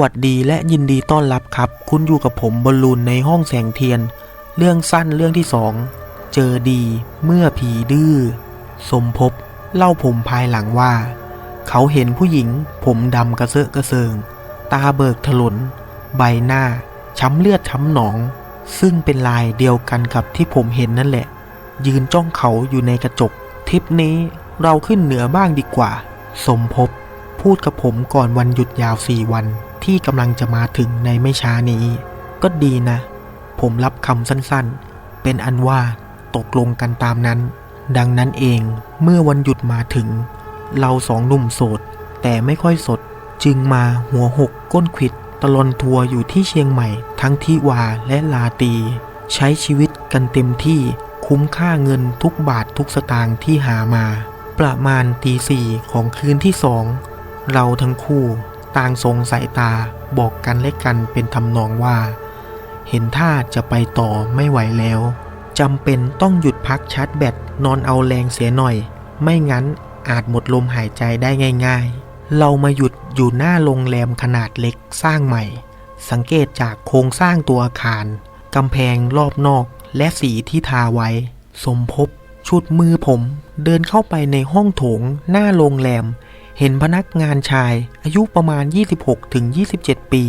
วัสดีและยินดีต้อนรับครับ คุณอยู่กับผมบอลลูนในห้องแสงเทียน เรื่องสั้นเรื่องที่สองเจอดีเมื่อผีดื้อสมภพเล่าผมภายหลังว่า เขาเห็นผู้หญิง ผมดำกระเซอะกระเซิง ตาเบิกถลน ใบหน้า ช้ำเลือดช้ำหนอง ซึ่งเป็นลายเดียวกันกับที่ผมเห็นนั่นแหละ ยืนจ้องเขาอยู่ในกระจกทริปนี้เราขึ้นเหนือบ้างดีกว่า สมภพพูดกับผมก่อนวันหยุดยาวสี่วัน ที่กำลังจะมาถึงในไม่ช้านี้ ก็ดีนะ ผมรับคำสั้นๆ เป็นอันว่าตกลงกันตามนั้น ดังนั้นเองเมื่อวันหยุดมาถึง เราสองหนุ่มโสด แต่ไม่ค่อยสด จึงมาหัวหกก้นขิดตลอนทัวร์อยู่ที่เชียงใหม่ ทั้งที่วาและลาตี ใช้ชีวิตกันเต็มที่คุ้มค่าเงินทุกบาททุกสตางค์ที่หามา ประมาณตีสี่ของคืนที่สองเราทั้งคู่ ต่างทรงสายตาบอกกันและกันเป็นทำนองว่า เห็นท่าจะไปต่อไม่ไหวแล้วจำเป็นต้องหยุดพักชาร์จแบตนอนเอาแรงเสียหน่อย ไม่งั้นอาจหมดลมหายใจได้ง่าย ๆ เรามาหยุดอยู่หน้าโรงแรมขนาดเล็กสร้างใหม่ สังเกตจากโครงสร้างตัวอาคารกำแพงรอบนอกและสีที่ทาไว้ สมภพชุดมือผม เดินเข้าไปในห้องโถงหน้าโรงแรม เห็นพนักงานชายอายุประมาณ 26-27 ปี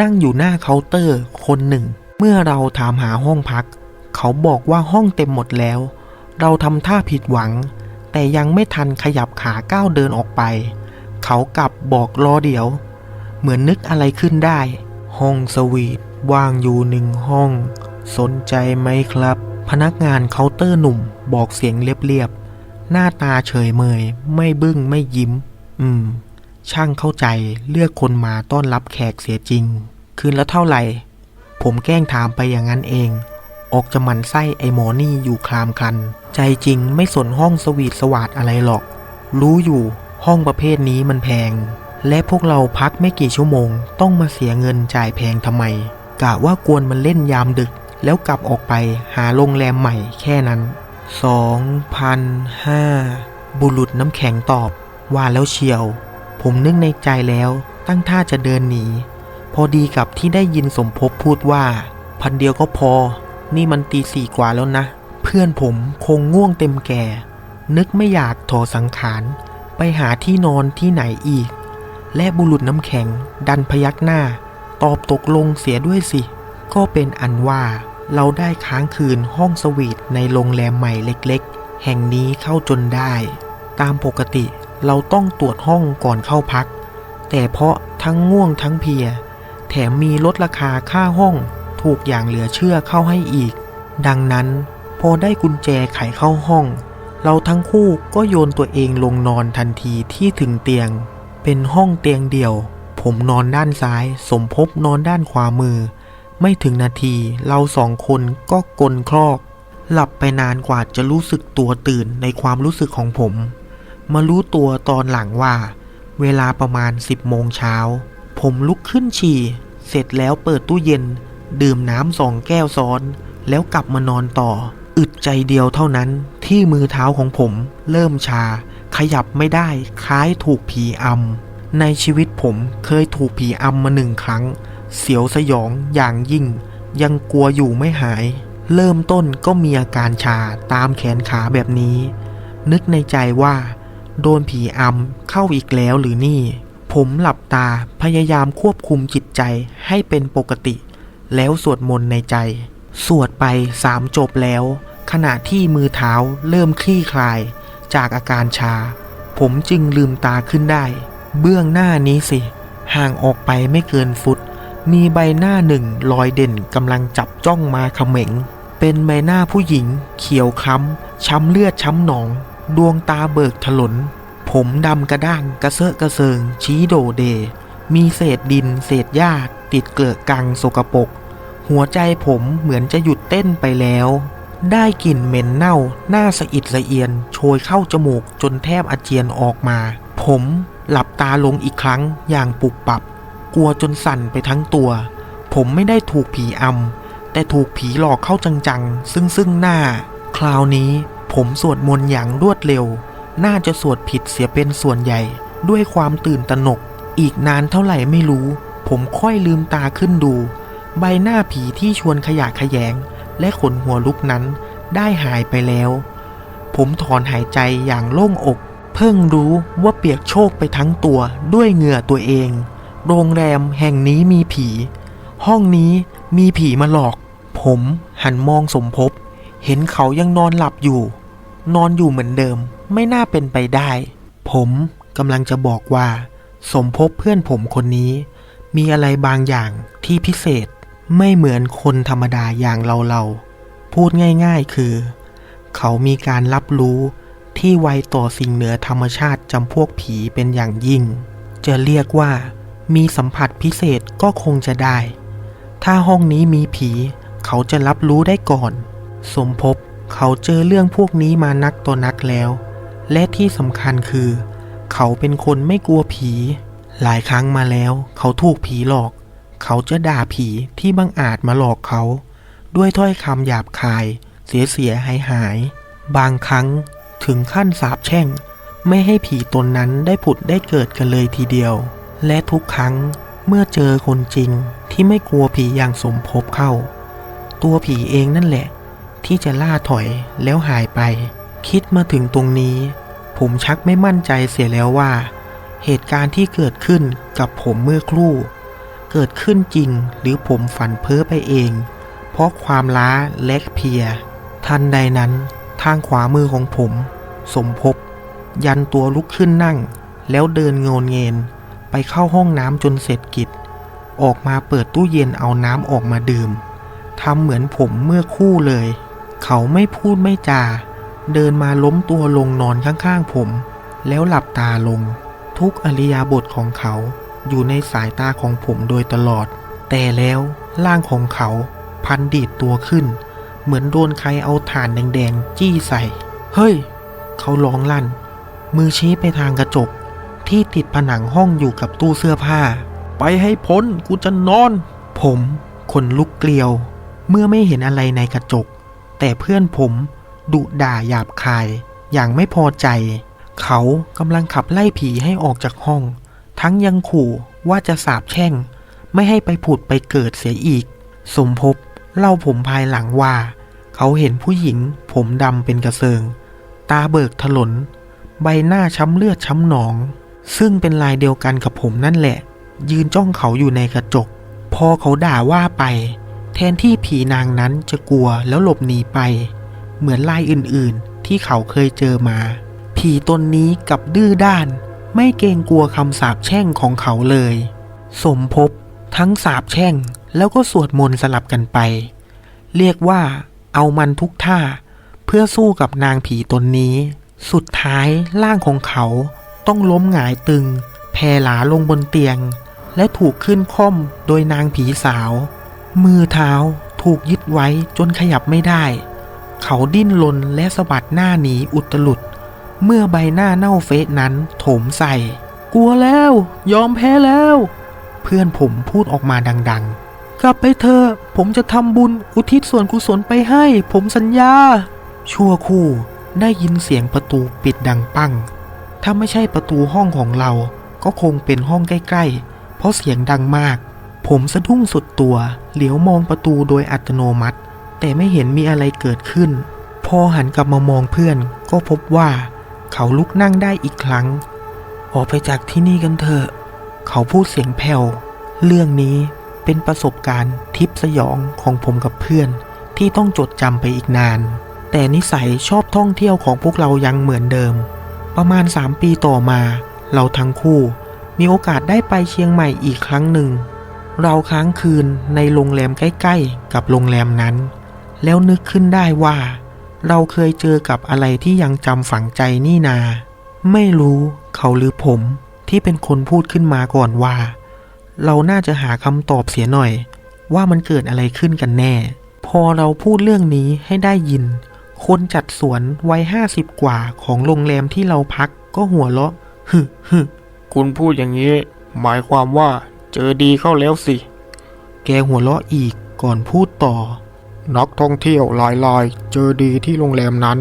นั่งอยู่หน้าเคาน์เตอร์คนหนึ่ง เมื่อเราถามหาห้องพัก เขาบอกว่าห้องเต็มหมดแล้ว เราทำท่าผิดหวัง แต่ยังไม่ทันขยับขาก้าวเดินออกไป เขากลับบอกรอเดี๋ยว เหมือนนึกอะไรขึ้นได้ ห้องสวีทว่างอยู่หนึ่งห้อง สนใจไหมครับ พนักงานเคาน์เตอร์หนุ่มบอกเสียงเรียบ หน้าตาเฉยเมย ไม่บึ้งไม่ยิ้ม อืม ช่างเข้าใจเลือกคนมาต้อนรับแขกเสียจริง คืนละเท่าไหร่ ผมแกล้งถามไปอย่างนั้นเอง ออกจะหมันไส้ไอหมอนี่อยู่คลามคลัน ใจจริงไม่สนห้องสวีทสวัสดอะไรหรอก รู้อยู่ห้องประเภทนี้มันแพง และพวกเราพักไม่กี่ชั่วโมง ต้องมาเสียเงินจ่ายแพงทำไม กะว่ากวนมันเล่นยามดึก แล้วกลับออกไปหาโรงแรมใหม่แค่นั้น สองพันห้าบุรุษน้ำแข็งตอบ ว่าแล้วเชียว ผมนึกในใจแล้วตั้งท่าจะเดินหนี พอดีกับที่ได้ยินสมภพพูดว่า พันเดียวก็พอ นี่มันตีสี่กว่าแล้วนะ เพื่อนผมคงง่วงเต็มแก่ นึกไม่อยากถอสังขาร ไปหาที่นอนที่ไหนอีก และบุรุษน้ำแข็งดันพยักหน้า ตอบตกลงเสียด้วยสิ ก็เป็นอันว่า เราได้ค้างคืนห้องสวีทในโรงแรมใหม่เล็กๆ แห่งนี้เข้าจนได้ ตามปกติเราต้องตรวจห้องก่อนเข้าพัก แต่เพราะทั้งง่วงทั้งเพีย แถมมีลดราคาค่าห้องถูกอย่างเหลือเชื่อเข้าให้อีก ดังนั้นพอได้กุญแจไขเข้าห้อง เราทั้งคู่ก็โยนตัวเองลงนอนทันทีที่ถึงเตียง เป็นห้องเตียงเดี่ยว ผมนอนด้านซ้าย สมภพนอนด้านขวามือ ไม่ถึงนาทีเราสองคนก็กลนคลอก หลับไปนานกว่าจะรู้สึกตัวตื่นในความรู้สึกของผม มารู้ตัวตอนหลังว่า เวลาประมาณ 10โมงเช้า ผมลุกขึ้นฉี่ เสร็จแล้วเปิดตู้เย็น ดื่มน้ำสองแก้วซ้อน แล้วกลับมานอนต่อ อึดใจเดียวเท่านั้นที่มือเท้าของผม เริ่มชา ขยับไม่ได้คล้ายถูกผีอำในชีวิตผมเคยถูกผีอำมาหนึ่งครั้ง เสียวสยองอย่างยิ่ง ยังกลัวอยู่ไม่หาย เริ่มต้นก็มีอาการชาตามแขนขาแบบนี้ นึกในใจว่า โดนผีอำเข้าอีกแล้วหรือนี่ ผมหลับตาพยายามควบคุมจิตใจให้เป็นปกติ แล้วสวดมนต์ในใจ สวดไปสามจบแล้ว ขณะที่มือเท้าเริ่มคลี่คลาย จากอาการชา ผมจึงลืมตาขึ้นได้ เบื้องหน้านี้สิห่างออกไปไม่เกินฟุต มีใบหน้าหนึ่งลอยเด่นกำลังจับจ้องมาเขม็ง เป็นใบหน้าผู้หญิง เขียวคล้ำ ช้ำเลือดช้ำหนอง ดวงตาเบิกถลน ผมดำกระด้างกระเซาะกระเซิง ชี้โดเด มีเศษดิน เศษหญ้าติดเกลือกกังสกปรกหัวใจผมเหมือนจะหยุดเต้นไปแล้ว ได้กลิ่นเหม็นเน่า หน้าสะอิดสะเอียน โชยเข้าจมูกจนแทบอาเจียนออกมา ผมหลับตาลงอีกครั้งอย่างปุบปับ กลัวจนสั่นไปทั้งตัว ผมไม่ได้ถูกผีอำแต่ถูกผีหลอกเข้าจังๆ ซึ่งซึ่งหน้า คราวนี้ผมสวดมนต์อย่างรวดเร็ว น่าจะสวดผิดเสียเป็นส่วนใหญ่ ด้วยความตื่นตระหนก อีกนานเท่าไหร่ไม่รู้ผผมค่อยลืมตาขึ้นดู ใบหน้าผีที่ชวนขยะแขยง และขนหัวลุกนั้นได้หายไปแล้ว ผมถอนหายใจอย่างโล่งอก เพิ่งรู้ว่าเปียกโชกไปทั้งตัวด้วยเหงื่อตัวเอง โรงแรมแห่งนี้มีผี ห้องนี้มีผีมาหลอก ผมหันมองสมภพเห็นเขายังนอนหลับอยู่ นอนอยู่เหมือนเดิม ไม่น่าเป็นไปได้ ผมกำลังจะบอกว่า สมภพเพื่อนผมคนนี้ มีอะไรบางอย่างที่พิเศษไม่เหมือนคนธรรมดาอย่างเราเราๆพูดง่ายๆคือ เขามีการรับรู้ที่ไวต่อสิ่งเหนือธรรมชาติจำพวกผีเป็นอย่างยิ่ง จะเรียกว่า มีสัมผัสพิเศษก็คงจะได้ ถ้าห้องนี้มีผี เขาจะรับรู้ได้ก่อน สมภพเขาเจอเรื่องพวกนี้มานักต่อนักแล้ว และที่สำคัญคือ เขาเป็นคนไม่กลัวผี หลายครั้งมาแล้ว เขาถูกผีหลอก เขาจะด่าผีที่บังอาจมาหลอกเขา ด้วยถ้อยคำหยาบคาย เสียเสียหายหาย บางครั้งถึงขั้นสาบแช่ง ไม่ให้ผีตนนั้นได้ผุดได้เกิดกันเลยทีเดียว และทุกครั้งเมื่อเจอคนจริงที่ไม่กลัวผีอย่างสมภพเข้า ตัวผีเองนั่นแหละ ที่จะล่าถอยแล้วหายไป คิดมาถึงตรงนี้ ผมชักไม่มั่นใจเสียแล้วว่า เหตุการณ์ที่เกิดขึ้นกับผมเมื่อครู่ เกิดขึ้นจริงหรือผมฝันเพ้อไปเอง เพราะความล้าและเพีย ทันใดนั้นทางขวามือของผม สมภพยันตัวลุกขึ้นนั่ง แล้วเดินโงนเงน ไปเข้าห้องน้ำจนเสร็จกิจ ออกมาเปิดตู้เย็นเอาน้ำออกมาดื่มทำเหมือนผมเมื่อคู่เลย เขาไม่พูดไม่จา เดินมาล้มตัวลงนอนข้างๆผม แล้วหลับตาลง ทุกอริยาบทของเขาอยู่ในสายตาของผมโดยตลอด แต่แล้วร่างของเขาพันดีดตัวขึ้น เหมือนโดนใครเอาถ่านแดงๆ จี้ใส่ เฮ้ย เขาร้องลั่น มือชี้ไปทางกระจก ที่ติดผนังห้องอยู่กับตู้เสื้อผ้า ไปให้พ้นกูจะนอน ผมขนลุกเกลียว เมื่อไม่เห็นอะไรในกระจก แต่เพื่อนผมดุด่าหยาบคาย อย่างไม่พอใจ เขากำลังขับไล่ผีให้ออกจากห้อง ทั้งยังขู่ว่าจะสาบแช่ง ไม่ให้ไปผุดไปเกิดเสียอีก สมภพเล่าผมภายหลังว่า เขาเห็นผู้หญิง ผมดำเป็นกระเซิง ตาเบิกถลน ใบหน้าช้ำเลือดช้ำหนอง ซึ่งเป็นลายเดียวกันกับผมนั่นแหละ ยืนจ้องเขาอยู่ในกระจก พอเขาด่าว่าไป แทนที่ผีนางนั้นจะกลัวแล้วหลบหนีไป เหมือนลายอื่นๆ ที่เขาเคยเจอมา ผีตนนี้กับดื้อด้าน ไม่เกรงกลัวคำสาปแช่งของเขาเลย สมภพทั้งสาปแช่งแล้วก็สวดมนต์สลับกันไป เรียกว่าเอามันทุกท่า เพื่อสู้กับนางผีตนนี้ สุดท้ายร่างของเขา ต้องล้มหงายตึง แผ่หลาลงบนเตียง และถูกขึ้นค่อมโดยนางผีสาว มือเท้าถูกยึดไว้จนขยับไม่ได้ เขาดิ้นรนและสะบัดหน้าหนีอุตลุด เมื่อใบหน้าเน่าเฟะนั้นโถมใส่ กลัวแล้ว ยอมแพ้แล้ว เพื่อนผมพูดออกมาดังๆ กลับไปเถอะผมจะทำบุญอุทิศส่วนกุศลไปให้ ผมสัญญา ชั่วคู่ได้ยินเสียงประตูปิดดังปั้ง ถ้าไม่ใช่ประตูห้องของเรา ก็คงเป็นห้องใกล้ๆ เพราะเสียงดังมาก ผมสะดุ้งสุดตัว เหลียวมองประตูโดยอัตโนมัติ แต่ไม่เห็นมีอะไรเกิดขึ้น พอหันกลับมามองเพื่อน ก็พบว่า เขาลุกนั่งได้อีกครั้ง ออกไปจากที่นี่กันเถอะ เขาพูดเสียงแผ่ว เรื่องนี้เป็นประสบการณ์ทิพย์สยองของผมกับเพื่อน ที่ต้องจดจำไปอีกนาน แต่นิสัยชอบท่องเที่ยวของพวกเรายังเหมือนเดิม ประมาณ 3 ปีต่อมา เราทั้งคู่มีโอกาสได้ไปเชียงใหม่อีกครั้งหนึ่ง เราค้างคืนในโรงแรมใกล้ๆ กับโรงแรมนั้น แล้วนึกขึ้นได้ว่า เราเคยเจอกับอะไรที่ยังจำฝังใจนี่นา ไม่รู้เขาหรือผมที่เป็นคนพูดขึ้นมาก่อนว่า เราน่าจะหาคำตอบเสียหน่อย ว่ามันเกิดอะไรขึ้นกันแน่ พอเราพูดเรื่องนี้ให้ได้ยิน คนจัดสวนวัยห้าสิบกว่าของโรงแรมที่เราพักก็หัวเราะฮึฮึคุณพูดอย่างนี้ หมายความว่าเจอดีเข้าแล้วสิ แกหัวเราะอีกก่อนพูดต่อ นักท่องเที่ยวหลายรายเจอดีที่โรงแรมนั้น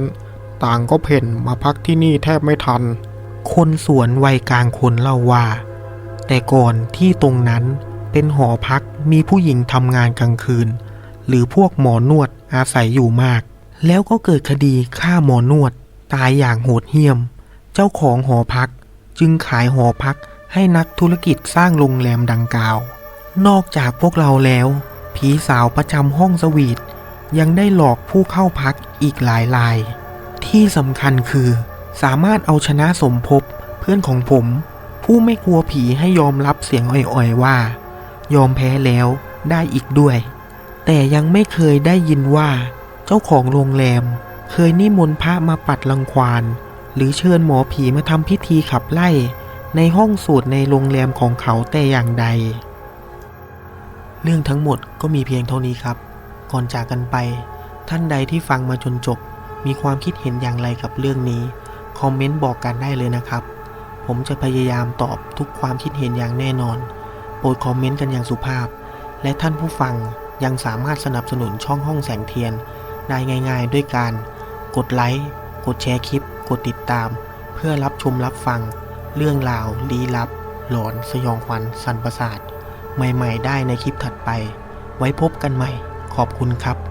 ต่างก็เพ่นมาพักที่นี่แทบไม่ทัน คนสวนวัยกลางคนเล่าว่า แต่ก่อนที่ตรงนั้นเป็นหอพักมีผู้หญิงทำงานกลางคืน หรือพวกหมอนวดอาศัยอยู่มาก แล้วก็เกิดคดีฆ่าหมอนวด ตายอย่างโหดเหี้ยม เจ้าของหอพักจึงขายหอพักให้นักธุรกิจสร้างโรงแรมดังกล่าว นอกจากพวกเราแล้ว ผีสาวประจำห้องสวีทยังได้หลอกผู้เข้าพักอีกหลายราย ที่สำคัญคือ สามารถเอาชนะสมภพเพื่อนของผม ผู้ไม่กลัวผีให้ยอมรับเสียงอ่อยๆว่า ยอมแพ้แล้วได้อีกด้วย แต่ยังไม่เคยได้ยินว่า เจ้าของโรงแรม เคยนิมนต์พระมาปัดรังควานหรือเชิญหมอผีมาทำพิธีขับไล่ ในห้องสูตรในโรงแรมของเขาแต่อย่างใด เรื่องทั้งหมดก็มีเพียงเท่านี้ครับ ก่อนจากกันไป ท่านใดที่ฟังมาจนจบ มีความคิดเห็นอย่างไรกับเรื่องนี้ คอมเมนต์บอกกันได้เลยนะครับ ผมจะพยายามตอบทุกความคิดเห็นอย่างแน่นอน โปรดคอมเมนต์กันอย่างสุภาพ และท่านผู้ฟังยังสามารถสนับสนุนช่องห้องแสงเทียน ได้ง่าย ๆ ด้วยการ กดไลค์ กดแชร์คลิป กดติดตาม เพื่อรับชมรับฟัง เรื่องราวลี้ลับ หลอนสยองขวัญสันประสาท ใหม่ ๆ ได้ในคลิปถัดไป ไว้พบกันใหม่ ขอบคุณครับ